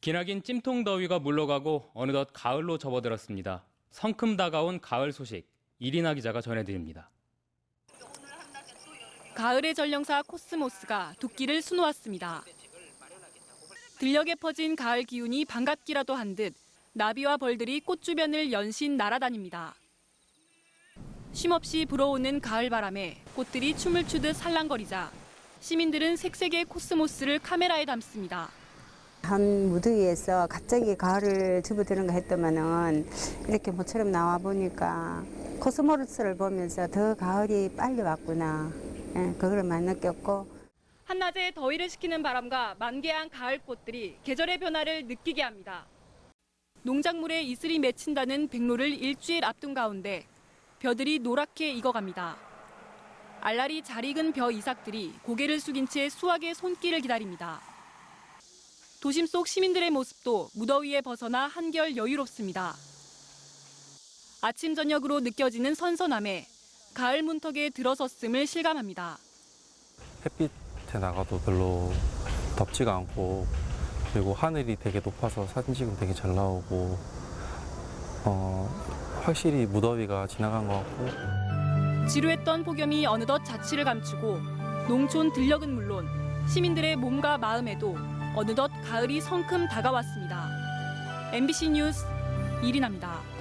기나긴 찜통 더위가 물러가고 어느덧 가을로 접어들었습니다. 성큼 다가온 가을 소식 이리나 기자가 전해드립니다. 가을의 전령사 코스모스가 두끼를 수놓았습니다. 들녘에 퍼진 가을 기운이 반갑기라도 한 듯 나비와 벌들이 꽃 주변을 연신 날아다닙니다. 쉼없이 불어오는 가을 바람에 꽃들이 춤을 추듯 살랑거리자 시민들은 색색의 코스모스를 카메라에 담습니다. 한 무더위에서 갑자기 가을을 접어드는가 했더만은 이렇게 모처럼 나와 보니까 코스모스를 보면서 더 가을이 빨리 왔구나. 예, 그걸 많이 느꼈고 한낮에 더위를 식히는 바람과 만개한 가을 꽃들이 계절의 변화를 느끼게 합니다. 농작물에 이슬이 맺힌다는 백로를 일주일 앞둔 가운데 벼들이 노랗게 익어갑니다. 알알이 잘 익은 벼 이삭들이 고개를 숙인 채 수확의 손길을 기다립니다. 도심 속 시민들의 모습도 무더위에 벗어나 한결 여유롭습니다. 아침 저녁으로 느껴지는 선선함에 가을 문턱에 들어섰음을 실감합니다. 햇빛에 나가도 별로 덥지가 않고 그리고 하늘이 되게 높아서 사진 찍으면 되게 잘 나오고 어, 확실히 무더위가 지나간 것 같고 지루했던 폭염이 어느덧 자취를 감추고 농촌 들녘은 물론 시민들의 몸과 마음에도 어느덧 가을이 성큼 다가왔습니다. MBC 뉴스 이리나입니다.